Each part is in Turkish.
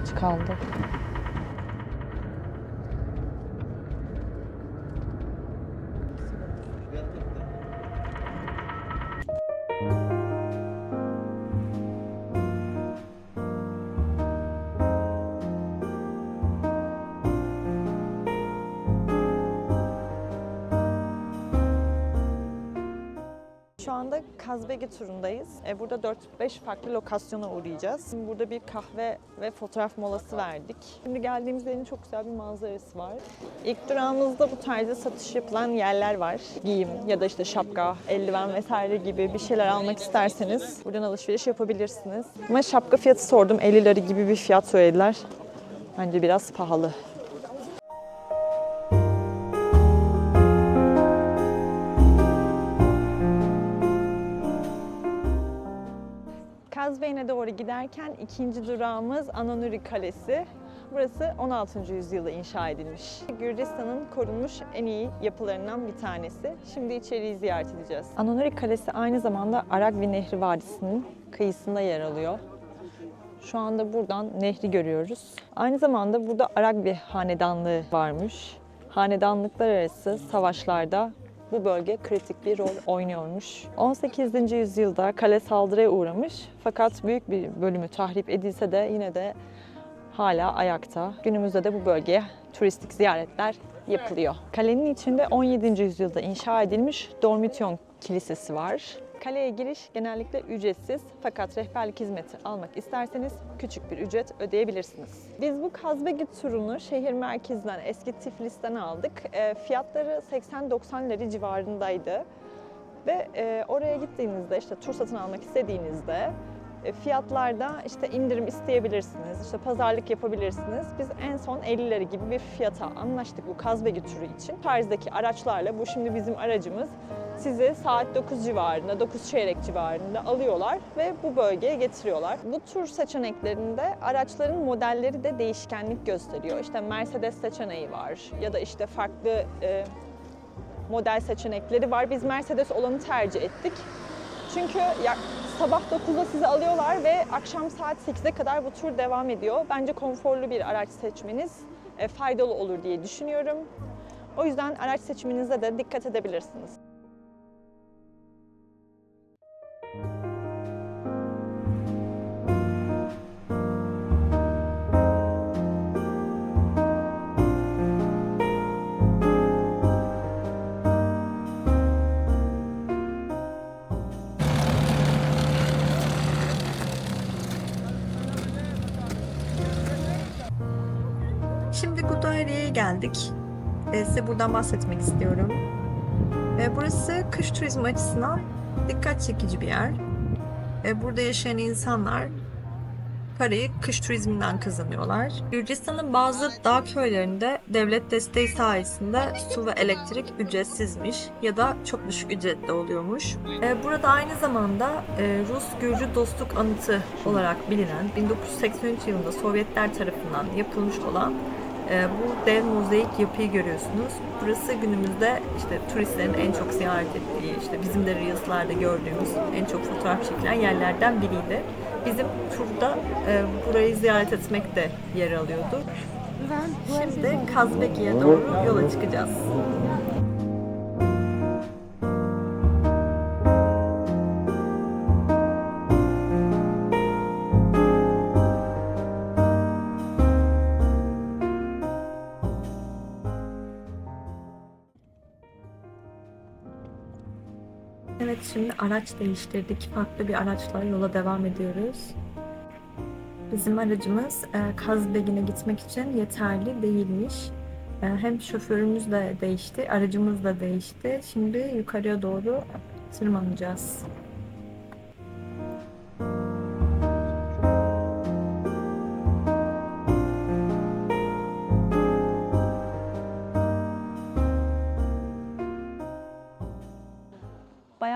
Aç kaldı. Şu anda Kazbegi turundayız. E, Burada 4-5 farklı lokasyona uğrayacağız. Şimdi burada bir kahve ve fotoğraf molası verdik. Şimdi geldiğimiz yerin çok güzel bir manzarası var. İlk durağımızda bu tarzda satış yapılan yerler var. Giyim ya da işte şapka, eldiven vesaire gibi bir şeyler almak isterseniz buradan alışveriş yapabilirsiniz. Ama şapka fiyatı sordum. 50 lira gibi bir fiyat söylediler. Bence biraz pahalı. Kazbeyne doğru giderken ikinci durağımız Ananuri Kalesi. Burası 16. yüzyılda inşa edilmiş. Gürcistan'ın korunmuş en iyi yapılarından bir tanesi. Şimdi içeriği ziyaret edeceğiz. Ananuri Kalesi aynı zamanda Aragvi Nehri Vadisi'nin kıyısında yer alıyor. Şu anda buradan nehri görüyoruz. Aynı zamanda burada Aragvi hanedanlığı varmış. Hanedanlıklar arası savaşlarda bu bölge kritik bir rol oynuyormuş. 18. yüzyılda kale saldırıya uğramış fakat büyük bir bölümü tahrip edilse de yine de hala ayakta. Günümüzde de bu bölgeye turistik ziyaretler yapılıyor. Kalenin içinde 17. yüzyılda inşa edilmiş Dormityon Kilisesi var. Kaleye giriş genellikle ücretsiz fakat rehberlik hizmeti almak isterseniz küçük bir ücret ödeyebilirsiniz. Biz bu Kazbegi turunu şehir merkezinden eski Tiflis'ten aldık. E, fiyatları 80-90 lira civarındaydı. Ve e, oraya gittiğinizde işte tur satın almak istediğinizde e, fiyatlarda işte indirim isteyebilirsiniz, işte pazarlık yapabilirsiniz. Biz en son 50 lira gibi bir fiyata anlaştık bu Kazbegi turu için. Tarzdaki araçlarla, bu şimdi bizim aracımız, sizi saat 9 civarında, 9 çeyrek civarında alıyorlar ve bu bölgeye getiriyorlar. Bu tur seçeneklerinde araçların modelleri de değişkenlik gösteriyor. İşte Mercedes seçeneği var ya da işte farklı e, model seçenekleri var. Biz Mercedes olanı tercih ettik. Çünkü ya, sabah 9'da sizi alıyorlar ve akşam saat 8'e kadar bu tur devam ediyor. Bence konforlu bir araç seçmeniz e, faydalı olur diye düşünüyorum. O yüzden araç seçiminize de dikkat edebilirsiniz. Şimdi Gudariye'ye geldik. Ee, size buradan bahsetmek istiyorum. Ee, burası kış turizmi açısından dikkat çekici bir yer. Ee, burada yaşayan insanlar parayı kış turizminden kazanıyorlar. Gürcistan'ın bazı dağ köylerinde devlet desteği sayesinde su ve elektrik ücretsizmiş ya da çok düşük ücretli oluyormuş. Ee, burada aynı zamanda e, Rus-Gürcü dostluk anıtı olarak bilinen 1983 yılında Sovyetler tarafından yapılmış olan e, bu dev mozaik yapıyı görüyorsunuz. Burası günümüzde işte turistlerin en çok ziyaret ettiği, işte bizim de Reels'larda gördüğümüz en çok fotoğraf çekilen yerlerden biriydi. Bizim turda e, burayı ziyaret etmek de yer alıyordu. Şimdi Kazbeki'ye doğru yola çıkacağız. Evet şimdi araç değiştirdik. Farklı bir araçla yola devam ediyoruz. Bizim aracımız e, Kazbegin'e gitmek için yeterli değilmiş. E, hem şoförümüz de değişti, aracımız da değişti. Şimdi yukarıya doğru tırmanacağız.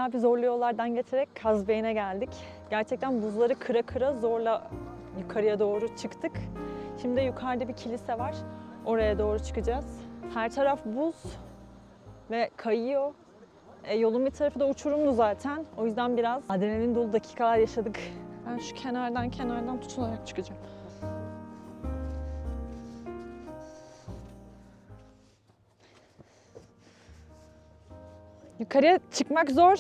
Bayağı bir zorlu yollardan geçerek Kazbeyne geldik. Gerçekten buzları kıra kıra zorla yukarıya doğru çıktık. Şimdi yukarıda bir kilise var. Oraya doğru çıkacağız. Her taraf buz ve kayıyor. E, yolun bir tarafı da uçurumdu zaten. O yüzden biraz adrenalin dolu dakikalar yaşadık. Ben şu kenardan kenardan tutunarak çıkacağım. Yukarıya çıkmak zor.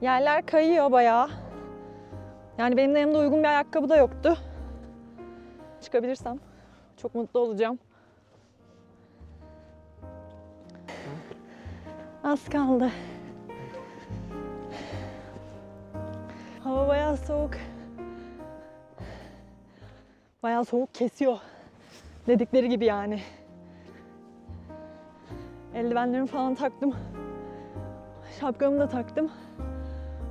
Yerler kayıyor bayağı. Yani benim de yanımda uygun bir ayakkabı da yoktu. Çıkabilirsem çok mutlu olacağım. Az kaldı. Hava bayağı soğuk. Bayağı soğuk kesiyor. Dedikleri gibi yani. Eldivenlerimi falan taktım. Şapkamı da taktım.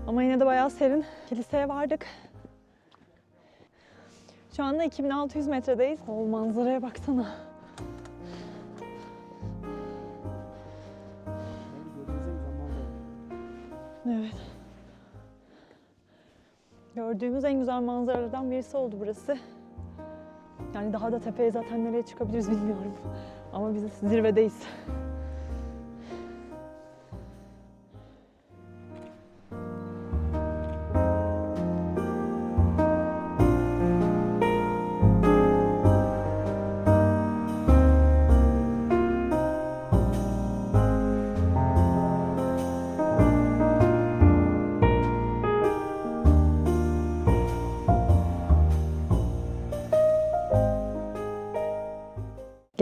Ama yine de bayağı serin. Kiliseye vardık. Şu anda 2600 metredeyiz. O manzaraya baksana. Evet. Gördüğümüz en güzel manzaralardan birisi oldu burası. Yani daha da tepeye zaten nereye çıkabiliriz bilmiyorum. Ama biz zirvedeyiz.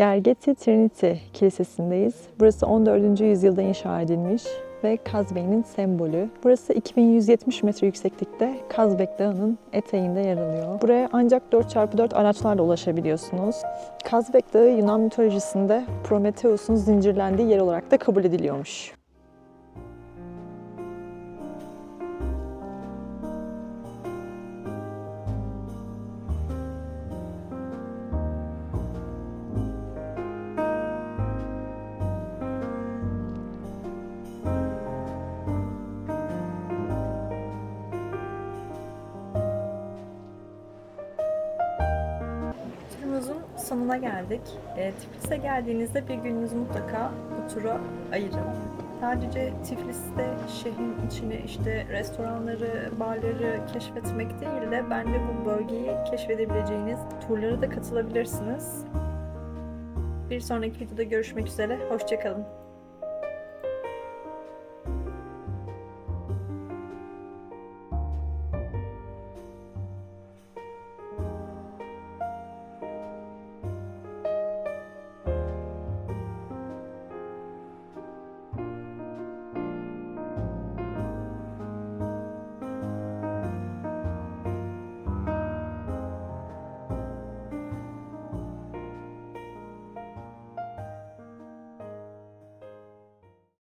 Gergeti Trinity Kilisesi'ndeyiz. Burası 14. yüzyılda inşa edilmiş ve Kazbek'in sembolü. Burası 2170 metre yükseklikte Kazbek Dağı'nın eteğinde yer alıyor. Buraya ancak 4x4 araçlarla ulaşabiliyorsunuz. Kazbek Dağı Yunan mitolojisinde Prometheus'un zincirlendiği yer olarak da kabul ediliyormuş. Sonuna geldik. E, Tiflis'e geldiğinizde bir gününüzü mutlaka bu tura ayırın. Sadece Tiflis'te şehrin içini işte restoranları, barları keşfetmek değil de bence bu bölgeyi keşfedebileceğiniz turlara da katılabilirsiniz. Bir sonraki videoda görüşmek üzere. Hoşçakalın.